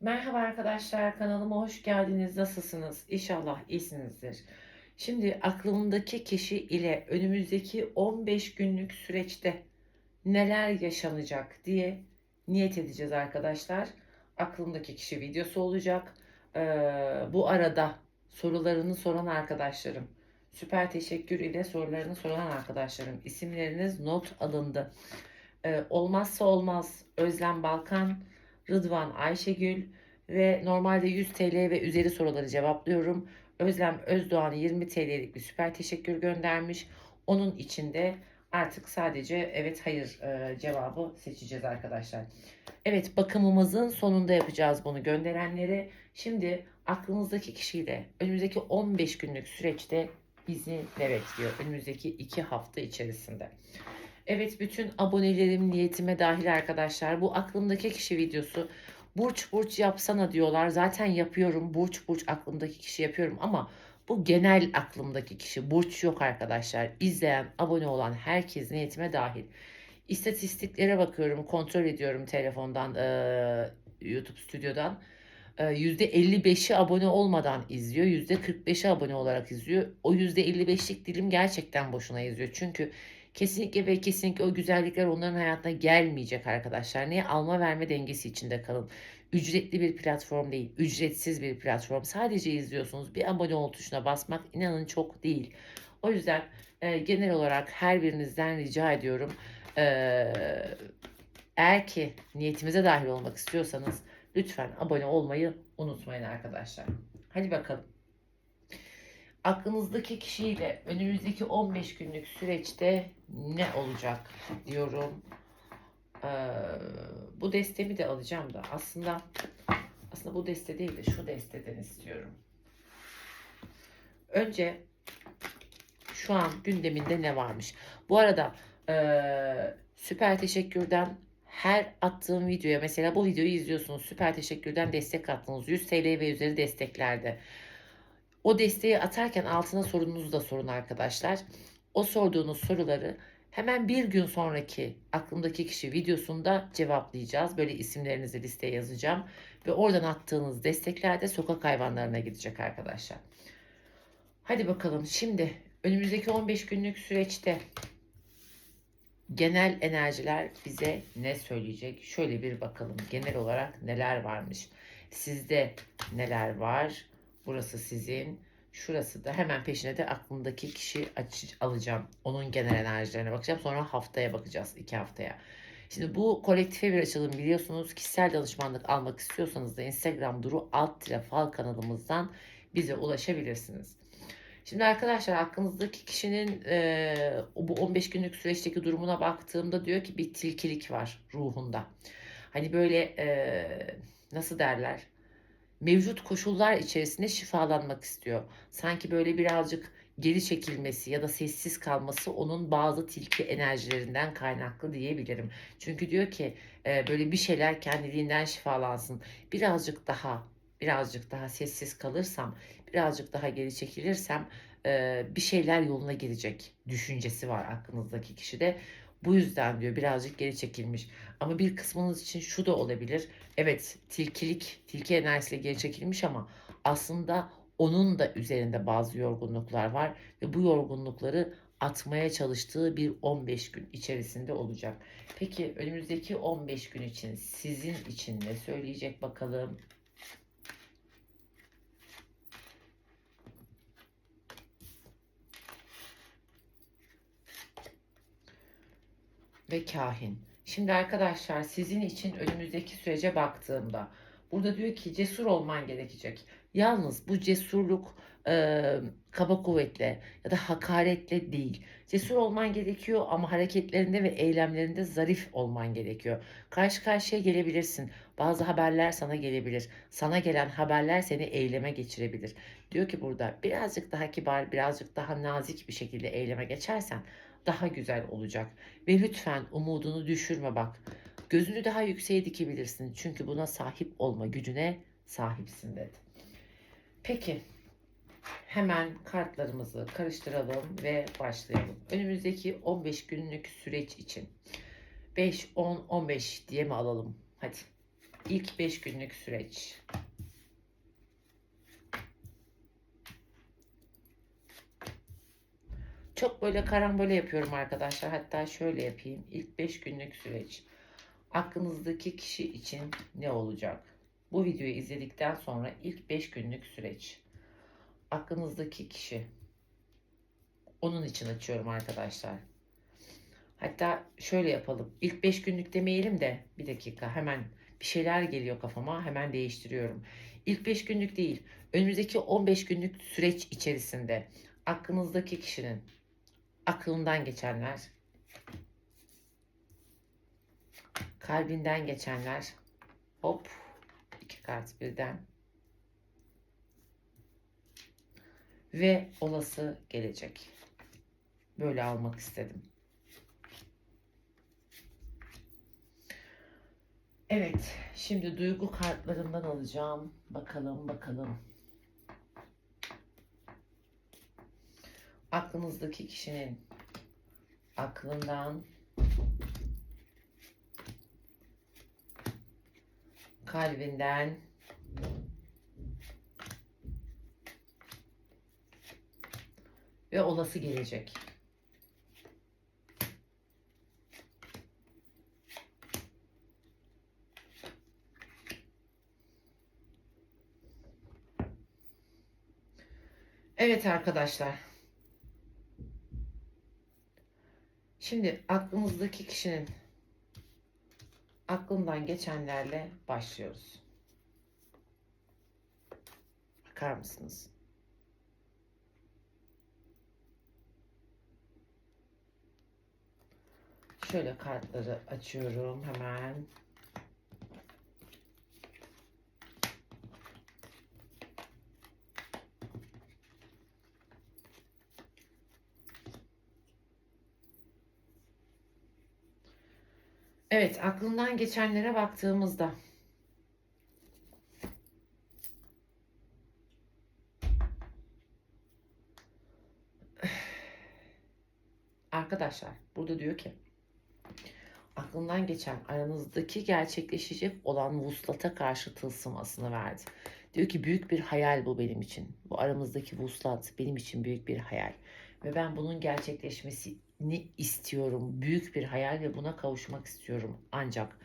Merhaba arkadaşlar, kanalıma hoş geldiniz. Nasılsınız? İnşallah iyisinizdir. Şimdi aklımdaki kişi ile önümüzdeki 15 günlük süreçte neler yaşanacak diye niyet edeceğiz arkadaşlar. Aklımdaki kişi videosu olacak. Ee, bu arada sorularını soran arkadaşlarım, süper teşekkür ile sorularını soran arkadaşlarım, isimleriniz not alındı. Ee, olmazsa olmaz Özlem Balkan, Rıdvan Ayşegül ve normalde 100 TL ve üzeri soruları cevaplıyorum. Özlem Özdoğan 20 TL'lik bir süper teşekkür göndermiş. Onun içinde artık sadece evet hayır e, cevabı seçeceğiz arkadaşlar. Evet bakımımızın sonunda yapacağız bunu gönderenleri. Şimdi aklınızdaki kişiyle önümüzdeki 15 günlük süreçte bizi ne bekliyor? Önümüzdeki 2 hafta içerisinde. Evet bütün abonelerim niyetime dahil arkadaşlar. Bu aklımdaki kişi videosu. Burç burç yapsana diyorlar. Zaten yapıyorum. Burç burç aklımdaki kişi yapıyorum ama bu genel aklımdaki kişi. Burç yok arkadaşlar. İzleyen, abone olan herkes niyetime dahil. İstatistiklere bakıyorum, kontrol ediyorum telefondan, eee, YouTube stüdyodan. Eee, %55'i abone olmadan izliyor. %45'i abone olarak izliyor. O %55'lik dilim gerçekten boşuna izliyor. Çünkü Kesinlikle ve kesinlikle o güzellikler onların hayatına gelmeyecek arkadaşlar. Niye? Alma verme dengesi içinde kalın. Ücretli bir platform değil, ücretsiz bir platform. Sadece izliyorsunuz. Bir abone ol tuşuna basmak inanın çok değil. O yüzden e, genel olarak her birinizden rica ediyorum. E, eğer ki niyetimize dahil olmak istiyorsanız lütfen abone olmayı unutmayın arkadaşlar. Hadi bakalım aklınızdaki kişiyle önümüzdeki 15 günlük süreçte ne olacak diyorum. Ee, bu destemi de alacağım da aslında aslında bu deste değil de şu desteden istiyorum. Önce şu an gündeminde ne varmış? Bu arada ee, süper teşekkürden her attığım videoya mesela bu videoyu izliyorsunuz süper teşekkürden destek attınız 100 TL ve üzeri desteklerde o desteği atarken altına sorununuzu da sorun arkadaşlar. O sorduğunuz soruları hemen bir gün sonraki aklımdaki kişi videosunda cevaplayacağız. Böyle isimlerinizi listeye yazacağım. Ve oradan attığınız destekler de sokak hayvanlarına gidecek arkadaşlar. Hadi bakalım şimdi önümüzdeki 15 günlük süreçte genel enerjiler bize ne söyleyecek? Şöyle bir bakalım genel olarak neler varmış. Sizde neler var? Burası sizin. Şurası da hemen peşine de aklımdaki kişi aç, alacağım. Onun genel enerjilerine bakacağım. Sonra haftaya bakacağız. iki haftaya. Şimdi bu kolektife bir açılım biliyorsunuz. Kişisel danışmanlık almak istiyorsanız da Instagram Duru alt fal kanalımızdan bize ulaşabilirsiniz. Şimdi arkadaşlar aklınızdaki kişinin e, bu 15 günlük süreçteki durumuna baktığımda diyor ki bir tilkilik var ruhunda. Hani böyle e, nasıl derler? Mevcut koşullar içerisinde şifalanmak istiyor. Sanki böyle birazcık geri çekilmesi ya da sessiz kalması onun bazı tilki enerjilerinden kaynaklı diyebilirim. Çünkü diyor ki e, böyle bir şeyler kendiliğinden şifalansın. Birazcık daha birazcık daha sessiz kalırsam, birazcık daha geri çekilirsem e, bir şeyler yoluna girecek düşüncesi var aklınızdaki kişide. Bu yüzden diyor birazcık geri çekilmiş. Ama bir kısmınız için şu da olabilir. Evet tilkilik, tilki enerjisiyle geri çekilmiş ama aslında onun da üzerinde bazı yorgunluklar var. Ve bu yorgunlukları atmaya çalıştığı bir 15 gün içerisinde olacak. Peki önümüzdeki 15 gün için sizin için ne söyleyecek bakalım? Ve kahin. Şimdi arkadaşlar sizin için önümüzdeki sürece baktığımda burada diyor ki cesur olman gerekecek. Yalnız bu cesurluk e, kaba kuvvetle ya da hakaretle değil. Cesur olman gerekiyor ama hareketlerinde ve eylemlerinde zarif olman gerekiyor. Karşı karşıya gelebilirsin. Bazı haberler sana gelebilir. Sana gelen haberler seni eyleme geçirebilir. Diyor ki burada birazcık daha kibar, birazcık daha nazik bir şekilde eyleme geçersen daha güzel olacak. Ve lütfen umudunu düşürme bak. Gözünü daha yükseğe dikebilirsin. Çünkü buna sahip olma gücüne sahipsin dedi. Peki hemen kartlarımızı karıştıralım ve başlayalım. Önümüzdeki 15 günlük süreç için 5, 10, 15 diye mi alalım? Hadi. ilk 5 günlük süreç. Çok böyle karambole yapıyorum arkadaşlar. Hatta şöyle yapayım. İlk 5 günlük süreç. Aklınızdaki kişi için ne olacak? Bu videoyu izledikten sonra ilk 5 günlük süreç. Aklınızdaki kişi. Onun için açıyorum arkadaşlar. Hatta şöyle yapalım. İlk 5 günlük demeyelim de bir dakika hemen bir şeyler geliyor kafama hemen değiştiriyorum. İlk 5 günlük değil. Önümüzdeki 15 günlük süreç içerisinde aklınızdaki kişinin aklından geçenler, kalbinden geçenler, hop iki kart birden ve olası gelecek. Böyle almak istedim. Evet, şimdi duygu kartlarından alacağım. Bakalım, bakalım. Aklınızdaki kişinin aklından kalbinden ve olası gelecek. Evet arkadaşlar. Şimdi aklınızdaki kişinin aklından geçenlerle başlıyoruz. Bakar mısınız? Şöyle kartları açıyorum hemen. Evet, aklından geçenlere baktığımızda Arkadaşlar burada diyor ki aklından geçen aranızdaki gerçekleşecek olan vuslata karşı tılsımasını verdi. Diyor ki büyük bir hayal bu benim için. Bu aramızdaki vuslat benim için büyük bir hayal. Ve ben bunun gerçekleşmesini istiyorum. Büyük bir hayal ve buna kavuşmak istiyorum. Ancak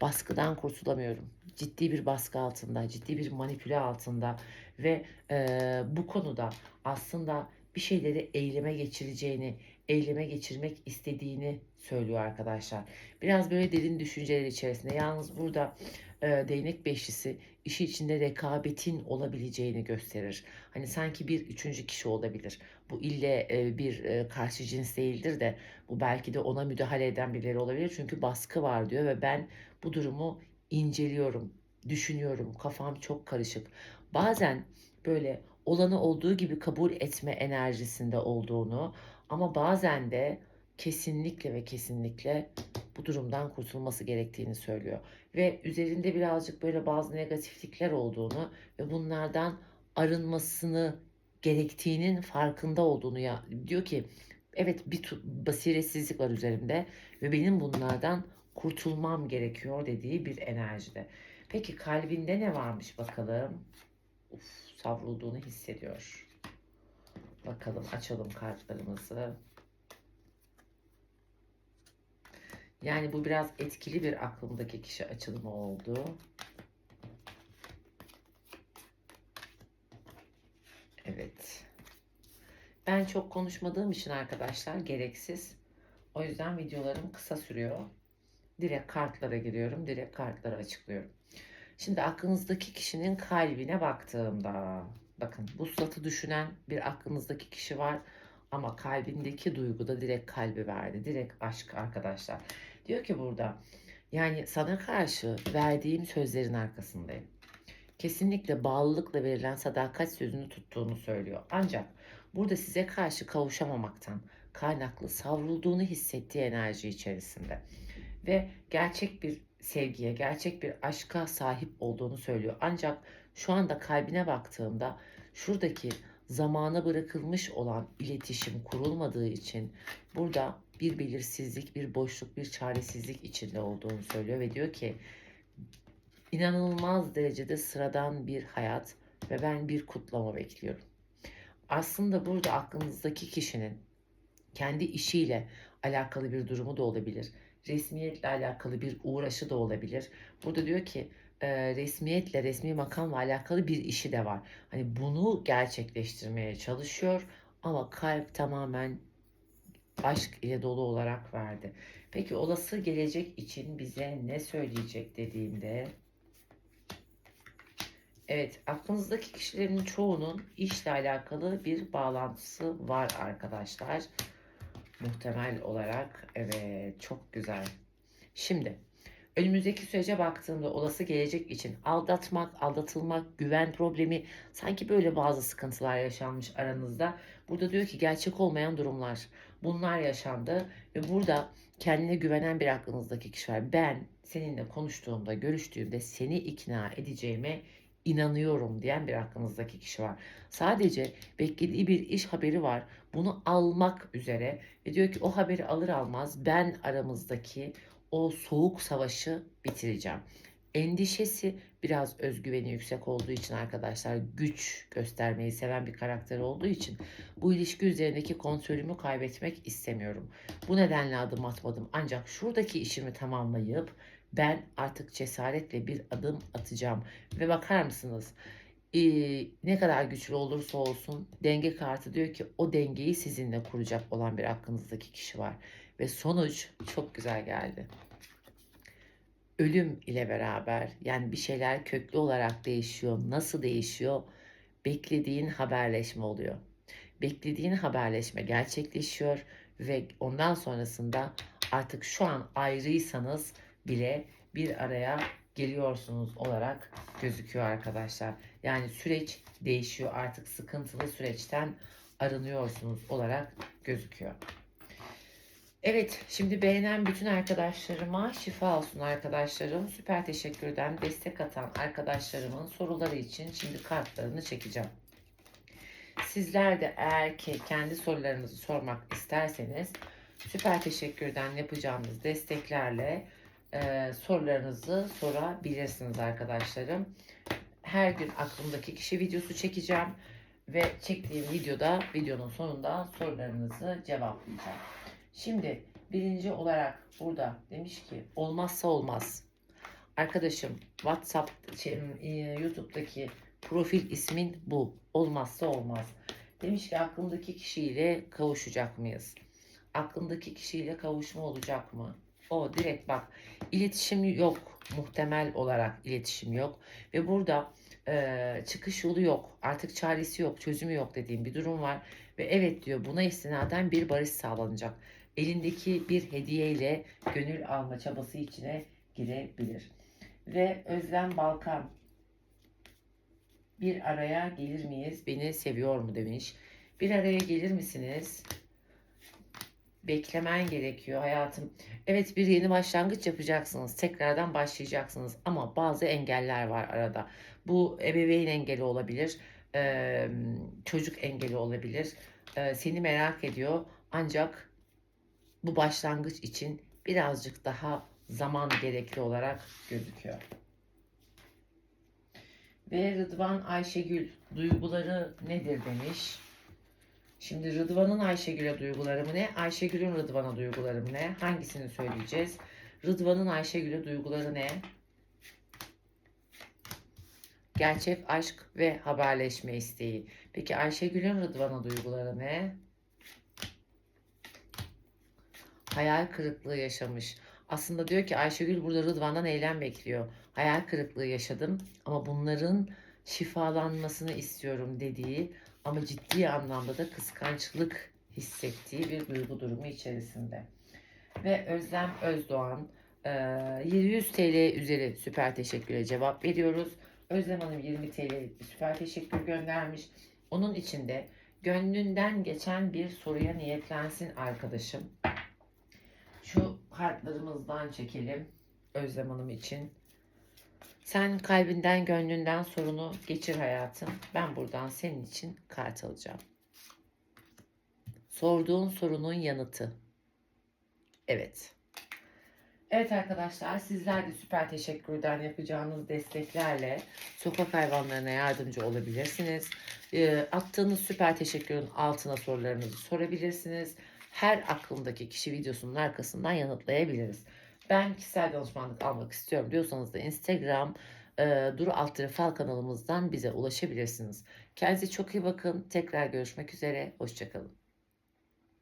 baskıdan kurtulamıyorum. Ciddi bir baskı altında, ciddi bir manipüle altında ve e, bu konuda aslında bir şeyleri eyleme geçireceğini, eyleme geçirmek istediğini söylüyor arkadaşlar. Biraz böyle derin düşünceler içerisinde. Yalnız burada e, değnek beşlisi işi içinde rekabetin olabileceğini gösterir. Hani sanki bir üçüncü kişi olabilir. Bu ille e, bir e, karşı cins değildir de bu belki de ona müdahale eden birileri olabilir. Çünkü baskı var diyor ve ben bu durumu inceliyorum, düşünüyorum. Kafam çok karışık. Bazen böyle olanı olduğu gibi kabul etme enerjisinde olduğunu ama bazen de kesinlikle ve kesinlikle bu durumdan kurtulması gerektiğini söylüyor. Ve üzerinde birazcık böyle bazı negatiflikler olduğunu ve bunlardan arınmasını gerektiğinin farkında olduğunu ya diyor ki evet bir basiretsizlik var üzerimde ve benim bunlardan kurtulmam gerekiyor dediği bir enerjide. Peki kalbinde ne varmış bakalım? Uf, savrulduğunu hissediyor. Bakalım açalım kartlarımızı. Yani bu biraz etkili bir aklımdaki kişi açılımı oldu. Evet. Ben çok konuşmadığım için arkadaşlar gereksiz. O yüzden videolarım kısa sürüyor. Direkt kartlara giriyorum. Direkt kartları açıklıyorum. Şimdi aklınızdaki kişinin kalbine baktığımda bakın vuslatı düşünen bir aklınızdaki kişi var ama kalbindeki duyguda direkt kalbi verdi. Direkt aşk arkadaşlar. Diyor ki burada yani sana karşı verdiğim sözlerin arkasındayım. Kesinlikle bağlılıkla verilen sadakat sözünü tuttuğunu söylüyor. Ancak burada size karşı kavuşamamaktan kaynaklı savrulduğunu hissettiği enerji içerisinde ve gerçek bir sevgiye, gerçek bir aşka sahip olduğunu söylüyor. Ancak şu anda kalbine baktığımda şuradaki zamana bırakılmış olan iletişim kurulmadığı için burada bir belirsizlik, bir boşluk, bir çaresizlik içinde olduğunu söylüyor ve diyor ki İnanılmaz derecede sıradan bir hayat ve ben bir kutlama bekliyorum. Aslında burada aklınızdaki kişinin kendi işiyle alakalı bir durumu da olabilir. Resmiyetle alakalı bir uğraşı da olabilir. Burada diyor ki e, resmiyetle, resmi makamla alakalı bir işi de var. Hani bunu gerçekleştirmeye çalışıyor ama kalp tamamen aşk ile dolu olarak verdi. Peki olası gelecek için bize ne söyleyecek dediğimde Evet, aklınızdaki kişilerin çoğunun işle alakalı bir bağlantısı var arkadaşlar. Muhtemel olarak evet çok güzel. Şimdi önümüzdeki sürece baktığımda olası gelecek için aldatmak, aldatılmak, güven problemi sanki böyle bazı sıkıntılar yaşanmış aranızda. Burada diyor ki gerçek olmayan durumlar. Bunlar yaşandı ve burada kendine güvenen bir aklınızdaki kişi var. Ben seninle konuştuğumda, görüştüğümde seni ikna edeceğime inanıyorum diyen bir aklınızdaki kişi var. Sadece beklediği bir iş haberi var. Bunu almak üzere ve diyor ki o haberi alır almaz ben aramızdaki o soğuk savaşı bitireceğim. Endişesi biraz özgüveni yüksek olduğu için arkadaşlar güç göstermeyi seven bir karakter olduğu için bu ilişki üzerindeki kontrolümü kaybetmek istemiyorum. Bu nedenle adım atmadım. Ancak şuradaki işimi tamamlayıp ben artık cesaretle bir adım atacağım. Ve bakar mısınız? Ee, ne kadar güçlü olursa olsun denge kartı diyor ki o dengeyi sizinle kuracak olan bir aklınızdaki kişi var. Ve sonuç çok güzel geldi. Ölüm ile beraber yani bir şeyler köklü olarak değişiyor. Nasıl değişiyor? Beklediğin haberleşme oluyor. Beklediğin haberleşme gerçekleşiyor ve ondan sonrasında artık şu an ayrıysanız bile bir araya geliyorsunuz olarak gözüküyor arkadaşlar. Yani süreç değişiyor artık sıkıntılı süreçten arınıyorsunuz olarak gözüküyor. Evet şimdi beğenen bütün arkadaşlarıma şifa olsun arkadaşlarım. Süper teşekkür eden destek atan arkadaşlarımın soruları için şimdi kartlarını çekeceğim. Sizler de eğer ki kendi sorularınızı sormak isterseniz süper teşekkürden yapacağımız desteklerle e, sorularınızı sorabilirsiniz arkadaşlarım. Her gün aklımdaki kişi videosu çekeceğim ve çektiğim videoda videonun sonunda sorularınızı cevaplayacağım. Şimdi birinci olarak burada demiş ki olmazsa olmaz. Arkadaşım WhatsApp şey, e, YouTube'daki profil ismin bu. Olmazsa olmaz. Demiş ki aklımdaki kişiyle kavuşacak mıyız? Aklımdaki kişiyle kavuşma olacak mı? O direkt bak iletişim yok muhtemel olarak iletişim yok ve burada e, çıkış yolu yok artık çaresi yok çözümü yok dediğim bir durum var ve evet diyor buna istinaden bir barış sağlanacak elindeki bir hediye ile gönül alma çabası içine girebilir ve Özlem Balkan bir araya gelir miyiz beni seviyor mu demiş bir araya gelir misiniz beklemen gerekiyor hayatım. Evet bir yeni başlangıç yapacaksınız. Tekrardan başlayacaksınız ama bazı engeller var arada. Bu ebeveyn engeli olabilir. çocuk engeli olabilir. seni merak ediyor. Ancak bu başlangıç için birazcık daha zaman gerekli olarak gözüküyor. Ve Rıdvan Ayşegül duyguları nedir demiş. Şimdi Rıdvan'ın Ayşegül'e duyguları mı ne? Ayşegül'ün Rıdvan'a duyguları mı ne? Hangisini söyleyeceğiz? Rıdvan'ın Ayşegül'e duyguları ne? Gerçek aşk ve haberleşme isteği. Peki Ayşegül'ün Rıdvan'a duyguları ne? Hayal kırıklığı yaşamış. Aslında diyor ki Ayşegül burada Rıdvan'dan eylem bekliyor. Hayal kırıklığı yaşadım ama bunların şifalanmasını istiyorum dediği ama ciddi anlamda da kıskançlık hissettiği bir duygu durumu içerisinde. Ve Özlem Özdoğan 700 TL üzeri süper teşekküre cevap veriyoruz. Özlem Hanım 20 TL süper teşekkür göndermiş. Onun içinde gönlünden geçen bir soruya niyetlensin arkadaşım. Kartlarımızdan çekelim Özlem Hanım için. Sen kalbinden gönlünden sorunu geçir hayatım. Ben buradan senin için kart alacağım. Sorduğun sorunun yanıtı. Evet. Evet arkadaşlar sizler de süper teşekkürden yapacağınız desteklerle sokak hayvanlarına yardımcı olabilirsiniz. Ee, attığınız süper teşekkürün altına sorularınızı sorabilirsiniz. Her aklımdaki kişi videosunun arkasından yanıtlayabiliriz. Ben kişisel danışmanlık almak istiyorum diyorsanız da Instagram e, Duru Altları kanalımızdan bize ulaşabilirsiniz. Kendinize çok iyi bakın. Tekrar görüşmek üzere. Hoşçakalın.